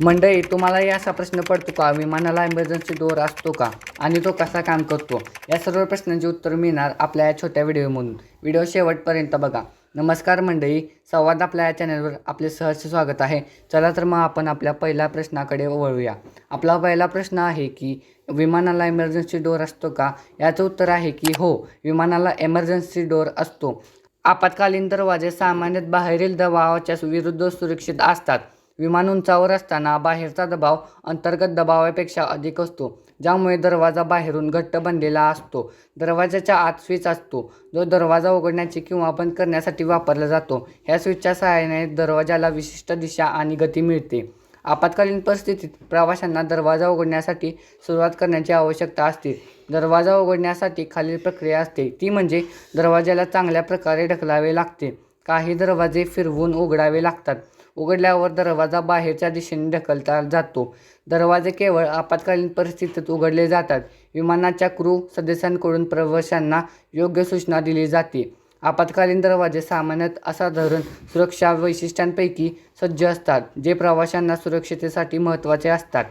मंडळी तुम्हाला या असा प्रश्न पडतो का? विमानाला इमर्जन्सी डोअर असतो का? आणि तो कसा काम करतो? या सर्व प्रश्नांची उत्तर मिळणार आपल्या या छोट्या व्हिडिओमधून. व्हिडिओ शेवटपर्यंत बघा. नमस्कार मंडळी संवाद आपल्या या चॅनलवर आपले सहर्ष स्वागत आहे. चला तर मग आपण आपल्या पहिल्या प्रश्नाकडे वळूया. आपला पहिला प्रश्न आहे की विमानाला इमर्जन्सी डोअर असतो का? याचं उत्तर आहे की हो विमानाला इमर्जन्सी डोअर असतो. आपत्कालीन दरवाजे सामान्यतः बाहेरील दबावाच्या विरुद्ध सुरक्षित असतात. विमान उंचावर असताना बाहेरचा दबाव अंतर्गत दबावापेक्षा अधिक असतो ज्यामुळे दरवाजा बाहेरून घट्ट बनलेला असतो. दरवाजाच्या आत स्विच असतो जो दरवाजा उघडण्याची किंवा बंद करण्यासाठी वापरला जातो. ह्या स्विचच्या सहाय्याने दरवाजाला विशिष्ट दिशा आणि गती मिळते. आपत्कालीन परिस्थितीत प्रवाशांना दरवाजा उघडण्यासाठी सुरुवात करण्याची आवश्यकता असते. दरवाजा उघडण्यासाठी खालील प्रक्रिया असते ती म्हणजे दरवाजाला चांगल्या प्रकारे ढकलावे लागते. काही दरवाजे फिरवून उघडावे लागतात. उघडल्यावर दरवाजा बाहेरच्या दिशेने ढकलता जातो. दरवाजे केवळ आपत्कालीन परिस्थितीत उघडले जातात. विमानाच्या क्रू सदस्यांकडून प्रवाशांना योग्य सूचना दिली जाते. आपत्कालीन दरवाजे सामान्यतः असाधारण सुरक्षा वैशिष्ट्यांपैकी सज्ज असतात जे प्रवाशांना सुरक्षितेसाठी महत्त्वाचे असतात.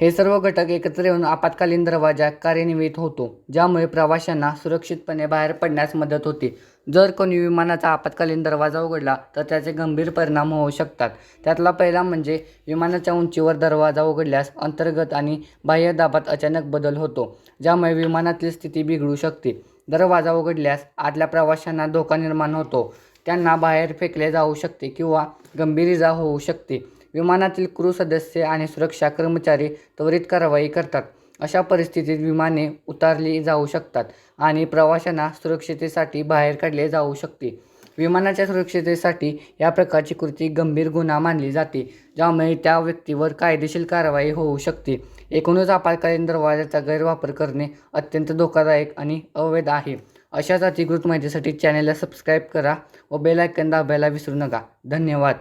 हे सर्व घटक एकत्र येऊन आपत्कालीन दरवाजा कार्यान्वित होतो ज्यामुळे प्रवाशांना सुरक्षितपणे बाहेर पडण्यास मदत होते. जर कोणी विमानाचा आपत्कालीन दरवाजा उघडला तर त्याचे गंभीर परिणाम होऊ शकतात. त्यातला पहिला म्हणजे विमानाच्या उंचीवर दरवाजा उघडल्यास अंतर्गत आणि बाह्य दाबात अचानक बदल होतो ज्यामुळे विमानातील स्थिती बिघडू शकते. दरवाजा उघडल्यास आतल्या प्रवाशांना धोका निर्माण होतो. त्यांना बाहेर फेकले जाऊ शकते किंवा गंभीर इजा होऊ शकते. विमानातील क्रू सदस्य आणि सुरक्षा कर्मचारी त्वरित कारवाई करतात. अशा परिस्थितीत विमाने उतारली जाऊ शकतात आणि प्रवाशांना सुरक्षितेसाठी बाहेर काढले जाऊ शकते. विमानाच्या सुरक्षितेसाठी या प्रकारची कृती गंभीर गुन्हा मानली जाते ज्यामुळे त्या व्यक्तीवर कायदेशीर कारवाई होऊ शकते. एकूणच आपत्कालीन दरवाजाचा गैरवापर करणे अत्यंत धोकादायक आणि अवैध आहे. अशाच अधिकृत माहितीसाठी चॅनलला सबस्क्राईब करा व बेलायकन दाबायला विसरू नका. धन्यवाद.